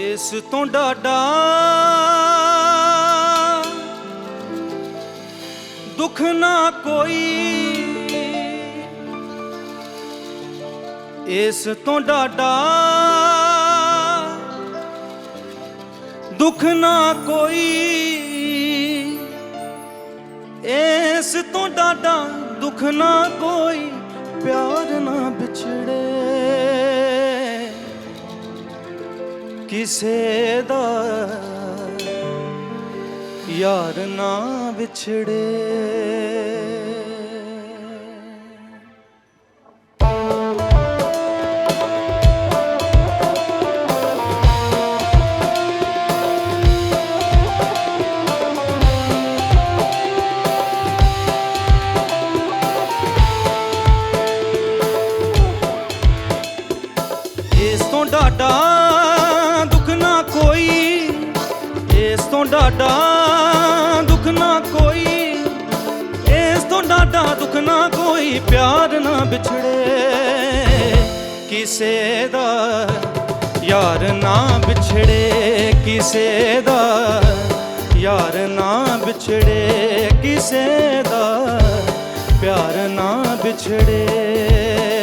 ਇਸ ਤੋਂ ਡਾਡਾ ਦੁੱਖ ਨਾ ਕੋਈ। ਇਸ ਤੋਂ ਡਾਡਾ ਦੁੱਖ ਨਾ ਕੋਈ। ਇਸ ਤੋਂ ਡਾਡਾ ਦੁੱਖ ਨਾ ਕੋਈ। ਪਿਆਰ ਨਾ ਵਿਛੜੇ। ਕਿਸੇ ਦਾ ਯਾਰ ਨਾ ਵਿਛੜੇ। ਇਸ ਤੋਂ ਡਾਡਾ ਤੋਂ ਡਾਡਾ ਦੁੱਖ ਨਾ ਕੋਈ, ਇਸ ਤੋਂ ਡਾਡਾ ਦੁੱਖ ਨਾ ਕੋਈ, ਪਿਆਰ ਨਾ ਵਿਛੜੇ। ਕਿਸੇ ਦਾ ਯਾਰ ਨਾ ਵਿਛੜੇ, ਕਿਸੇ ਦਾ ਯਾਰ ਨਾ ਵਿਛੜੇ, ਕਿਸੇ ਦਾ ਪਿਆਰ ਨਾ ਵਿਛੜੇ।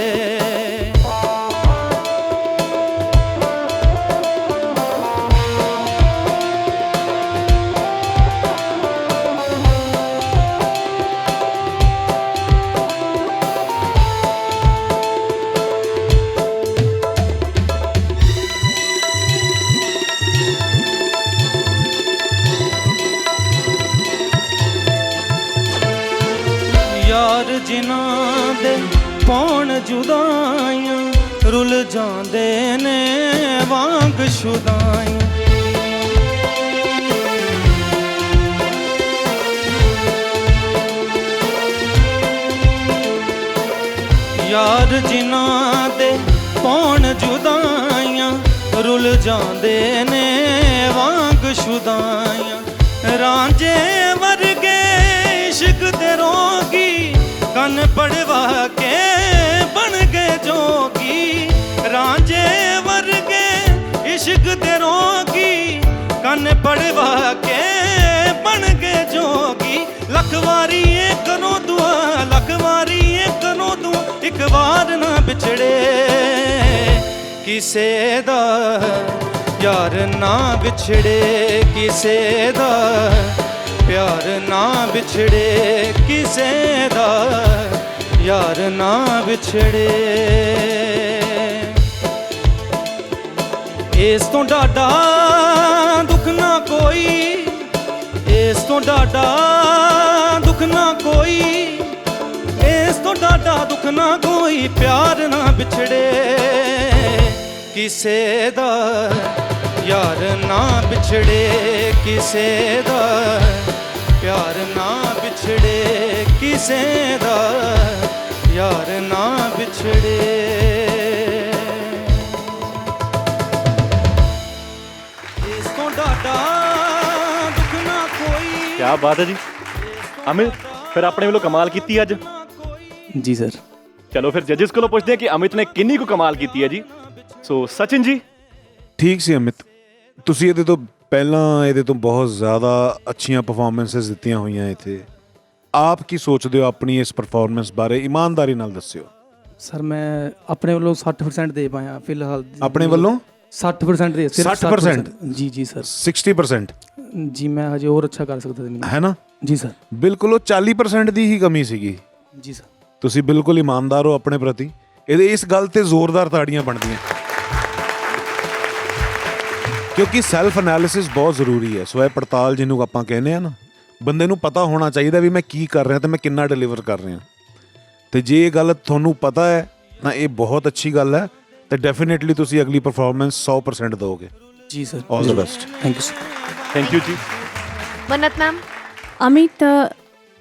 ਯਾਰ ਜਿਨ੍ਹਾਂ ਦੇ ਪੌਣ ਜੁਦਾਈਆਂ, ਰੁੱਲ ਜਾਂਦੇ ਨੇ ਵਾਂਗ ਸ਼ੁਦਾਈਆਂ। ਯਾਰ ਜਿਨ੍ਹਾਂ ਦੇ ਪੌਣ ਜੁਦਾਈਆਂ, ਰੁੱਲ ਜਾਂਦੇ ਨੇ ਵਾਂਗ ਸ਼ੁਦਾਈਆਂ। ਰਾਂਝੇ ਕੰਨ ਪੜਵਾ ਕੇ ਬਣ ਗਏ ਜੋਗੀ। ਰਾਂਝੇ ਵਰਗੇ ਇਸ਼ਕ ਦੇ ਰੋਗੀ। ਕੰਨ ਪੜਵਾ ਕੇ ਬਣ ਗਏ ਜੋਗੀ। ਲੱਖ ਵਾਰੀ ਇਹ ਕਰੋ ਦੁਆ, ਲੱਖ ਵਾਰੀ ਇਹ ਕਰੋ ਦੁਆ ਇੱਕ ਵਾਰ ਨਾ ਵਿਛੜੇ ਕਿਸੇ ਦਾ, ਯਾਰ ਨਾ ਵਿਛੜੇ ਕਿਸੇ ਦਾ। ਪਿਆਰ ਨਾ ਵਿਛੜੇ ਕਿਸੇ ਦਾ, ਯਾਰ ਨਾ ਵਿਛੜੇ। ਇਸ ਤੋਂ ਡਾਡਾ ਦੁੱਖ ਨਾ ਕੋਈ, ਇਸ ਤੋਂ ਡਾਡਾ ਦੁੱਖ ਨਾ ਕੋਈ, ਇਸ ਤੋਂ ਡਾਡਾ ਦੁੱਖ ਨਾ ਕੋਈ, ਪਿਆਰ ਨਾ ਵਿਛੜੇ ਕਿਸੇ ਦਾ, ਯਾਰ ਨਾ ਵਿਛੜੇ ਕਿਸੇ ਦਾ। ਪਿਆਰ ਨਾ ਵਿਛੜੇ ਕਿਸੇ ਦਾ ਯਾਰ ਨਾ ਵਿਛੜੇ ਇਸ ਤੋਂ ਡਾਡਾ ਦੁੱਖ ਨਾ ਕੋਈ ਕਿਆ ਬਾਤ ਹੈ ਜੀ ਅਮਿਤ ਫਿਰ ਆਪਣੇ ਵੱਲੋਂ ਕਮਾਲ ਕੀਤੀ ਅੱਜ ਜੀ ਸਰ ਚਲੋ ਫਿਰ ਜੱਜਸ ਕੋਲੋਂ ਪੁੱਛਦੇ ਹਾਂ ਕਿ ਅਮਿਤ ਨੇ ਕਿੰਨੀ ਕੁ ਕਮਾਲ ਕੀਤੀ ਹੈ ਜੀ ਸੋ ਸਚਿਨ ਜੀ ਠੀਕ ਸੀ ਅਮਿਤ ਤੁਸੀਂ ਇਹਦੇ ਤੋਂ ਪਹਿਲਾਂ ਇਹਦੇ ਤੋਂ ਬਹੁਤ ਜ਼ਿਆਦਾ ਅੱਛੀਆਂ ਪਰਫਾਰਮੈਂਸਸ ਦਿੱਤੀਆਂ ਹੋਈਆਂ ਇੱਥੇ। ਆਪ ਕੀ ਸੋਚਦੇ ਹੋ ਆਪਣੀ ਇਸ ਪਰਫਾਰਮੈਂਸ ਬਾਰੇ? ਇਮਾਨਦਾਰੀ ਨਾਲ ਦੱਸਿਓ। ਸਰ ਮੈਂ ਆਪਣੇ ਵੱਲੋਂ 60% ਦੇ ਪਾਇਆ ਫਿਲਹਾਲ। ਆਪਣੇ ਵੱਲੋਂ? 60% ਦੇ ਸਿਰਫ 60% ਜੀ ਜੀ ਸਰ। 60% ਜੀ ਮੈਂ ਹਜੇ ਹੋਰ ਅੱਛਾ ਕਰ ਸਕਦਾ ਨਹੀਂ ਹੈ ਨਾ? ਜੀ ਸਰ। ਬਿਲਕੁਲ ਉਹ 40% ਦੀ ਹੀ ਕਮੀ ਸੀਗੀ। ਜੀ ਸਰ। ਤੁਸੀਂ ਬਿਲਕੁਲ ਇਮਾਨਦਾਰ ਹੋ ਆਪਣੇ ਪ੍ਰਤੀ। ਇਹਦੇ ਇਸ ਗੱਲ ਤੇ ਜ਼ੋਰਦਾਰ ਤਾੜੀਆਂ ਬਣਦੀਆਂ। ਕਿਉਂਕਿ ਸੈਲਫ ਐਨਾਲਿਸਿਸ ਬਹੁਤ ਜ਼ਰੂਰੀ ਹੈ। ਸਵੈ ਪੜਤਾਲ ਜਿਹਨੂੰ ਆਪਾਂ ਕਹਿੰਦੇ ਆ ਨਾ ਬੰਦੇ ਨੂੰ ਪਤਾ ਹੋਣਾ ਚਾਹੀਦਾ ਵੀ ਮੈਂ ਕੀ ਕਰ ਰਿਹਾ ਤੇ ਮੈਂ ਕਿੰਨਾ ਡਿਲੀਵਰ ਕਰ ਰਿਹਾ। ਤੇ ਜੇ ਇਹ ਗੱਲ ਤੁਹਾਨੂੰ ਪਤਾ ਹੈ ਤਾਂ ਇਹ ਬਹੁਤ ਅੱਛੀ ਗੱਲ ਹੈ ਤੇ ਡੈਫੀਨਿਟਲੀ ਤੁਸੀਂ ਅਗਲੀ ਪਰਫਾਰਮੈਂਸ 100% ਦਿਓਗੇ। ਜੀ sir all the best thank you sir thank you ਜੀ। ਮੰਨਤ ਮੈਮ ਅਮਿਤ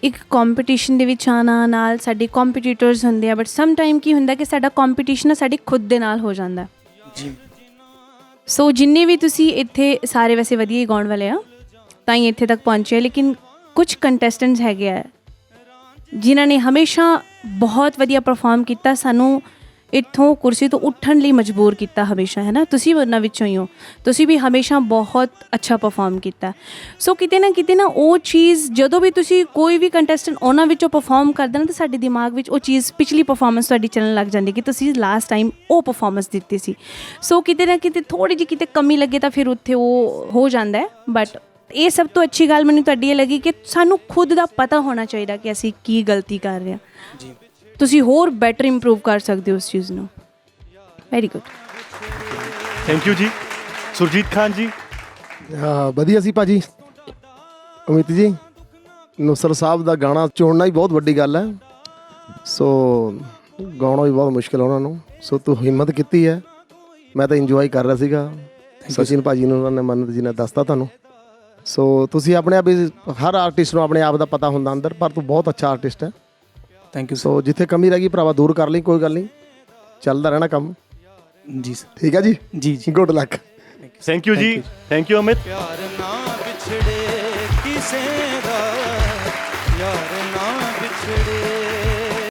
ਇੱਕ ਕੰਪੀਟੀਸ਼ਨ ਦੇ ਵਿੱਚ ਆਉਣਾ ਨਾਲ ਸਾਡੇ ਕੰਪੀਟੀਟਰਸ ਹੁੰਦੇ ਆ ਬਟ ਸਮ ਟਾਈਮ ਕੀ ਹੁੰਦਾ ਕਿ ਸਾਡਾ ਕੰਪੀਟੀਸ਼ਨ ਸਾਡੇ ਖੁਦ ਦੇ ਨਾਲ ਹੋ ਜਾਂਦਾ। ਜੀ। ਸੋ ਜਿੰਨੇ ਵੀ ਤੁਸੀਂ ਇੱਥੇ ਸਾਰੇ ਵੈਸੇ ਵਧੀਆ ਹੀ ਗਾਉਣ ਵਾਲੇ ਆ, ਤਾਂ ਹੀ ਇੱਥੇ ਤੱਕ ਪਹੁੰਚੇ ਲੇਕਿਨ ਕੁਝ ਕੰਟੈਸਟੈਂਟਸ ਹੈਗੇ ਆ, ਜਿਨ੍ਹਾਂ ਨੇ ਹਮੇਸ਼ਾ ਬਹੁਤ ਵਧੀਆ ਪਰਫਾਰਮ ਕੀਤਾ, ਸਾਨੂੰ ਇੱਥੋਂ ਕੁਰਸੀ ਤੋਂ ਉੱਠਣ ਲਈ ਮਜਬੂਰ ਕੀਤਾ ਹਮੇਸ਼ਾ, ਹੈ ਨਾ? ਤੁਸੀਂ ਵੀ ਉਹਨਾਂ ਵਿੱਚੋਂ ਹੀ ਹੋ। ਤੁਸੀਂ ਵੀ ਹਮੇਸ਼ਾ ਬਹੁਤ ਅੱਛਾ ਪਰਫਾਰਮ ਕੀਤਾ। ਸੋ ਕਿਤੇ ਨਾ ਕਿਤੇ ਨਾ ਉਹ ਚੀਜ਼, ਜਦੋਂ ਵੀ ਤੁਸੀਂ ਕੋਈ ਵੀ ਕੰਟੈਸਟੈਂਟ ਉਹਨਾਂ ਵਿੱਚੋਂ ਪਰਫਾਰਮ ਕਰਦਾ ਨਾ, ਤਾਂ ਸਾਡੇ ਦਿਮਾਗ ਵਿੱਚ ਉਹ ਚੀਜ਼, ਪਿਛਲੀ ਪਰਫਾਰਮੈਂਸ ਤੁਹਾਡੀ ਚੱਲਣ ਲੱਗ ਜਾਂਦੀ ਕਿ ਤੁਸੀਂ ਲਾਸਟ ਟਾਈਮ ਉਹ ਪਰਫਾਰਮੈਂਸ ਦਿੱਤੀ ਸੀ। ਸੋ ਕਿਤੇ ਨਾ ਕਿਤੇ ਥੋੜੀ ਜਿਹੀ ਕਿਤੇ ਕਮੀ ਲੱਗੇ ਤਾਂ ਫਿਰ ਉੱਥੇ ਉਹ ਹੋ ਜਾਂਦਾ ਹੈ। ਬਟ ਇਹ ਸਭ ਤੋਂ ਅੱਛੀ ਗੱਲ ਮੈਨੂੰ ਤੁਹਾਡੀ ਇਹ ਲੱਗੀ ਕਿ ਸਾਨੂੰ ਖੁਦ ਦਾ ਪਤਾ ਹੋਣਾ ਚਾਹੀਦਾ ਕਿ ਅਸੀਂ ਕੀ ਗਲਤੀ ਕਰ ਰਹੇ ਹਾਂ। ਜੀ। ਤੁਸੀਂ ਹੋਰ ਬੈਟਰ ਇੰਪਰੂਵ ਕਰ ਸਕਦੇ ਹੋ ਉਸ ਚੀਜ਼ ਨੂੰ। ਵੈਰੀ ਗੁੱਡ ਥੈਂਕ ਯੂ ਜੀ। ਸੁਰਜੀਤ ਖਾਨ ਜੀ। ਹਾਂ ਵਧੀਆ ਸੀ ਭਾਜੀ। ਅਮਿਤ ਜੀ ਨੁਸਰ ਸਾਹਿਬ ਦਾ ਗਾਣਾ ਚੁਣਨਾ ਹੀ ਬਹੁਤ ਵੱਡੀ ਗੱਲ ਹੈ। ਸੋ ਗਾਉਣਾ ਵੀ ਬਹੁਤ ਮੁਸ਼ਕਿਲ ਉਹਨਾਂ ਨੂੰ। ਸੋ ਤੂੰ ਹਿੰਮਤ ਕੀਤੀ ਹੈ। ਮੈਂ ਤਾਂ ਇੰਜੋਏ ਕਰ ਰਿਹਾ ਸੀਗਾ। ਸਚਿਨ ਭਾਜੀ ਨੂੰ ਉਹਨਾਂ ਨੇ ਮੰਨਤ ਜੀ ਨੇ ਦੱਸਤਾ ਤੁਹਾਨੂੰ। ਸੋ ਤੁਸੀਂ ਆਪਣੇ ਆਪ ਹੀ ਹਰ ਆਰਟਿਸਟ ਨੂੰ ਆਪਣੇ ਆਪ ਦਾ ਪਤਾ ਹੁੰਦਾ ਅੰਦਰ ਪਰ ਤੂੰ ਬਹੁਤ ਅੱਛਾ ਆਰਟਿਸਟ ਹੈ। ਥੈਂਕ ਯੂ ਸੋ ਜਿੱਥੇ ਕਮੀ ਰਹਿ ਗਈ ਭਰਾਵਾ ਦੂਰ ਕਰ ਲਈ ਕੋਈ ਗੱਲ ਨਹੀਂ ਚੱਲਦਾ ਰਹਿਣਾ ਕੰਮ ਜੀ ਸਰ ਠੀਕ ਹੈ ਜੀ ਜੀ ਜੀ ਗੁੱਡ ਲੱਕ ਥੈਂਕ ਯੂ ਜੀ ਥੈਂਕ ਯੂ ਅਮਿਤ ਪਿਆਰ ਨਾ ਵਿਛੜੇ ਕਿਸੇ ਦਾ ਯਾਰ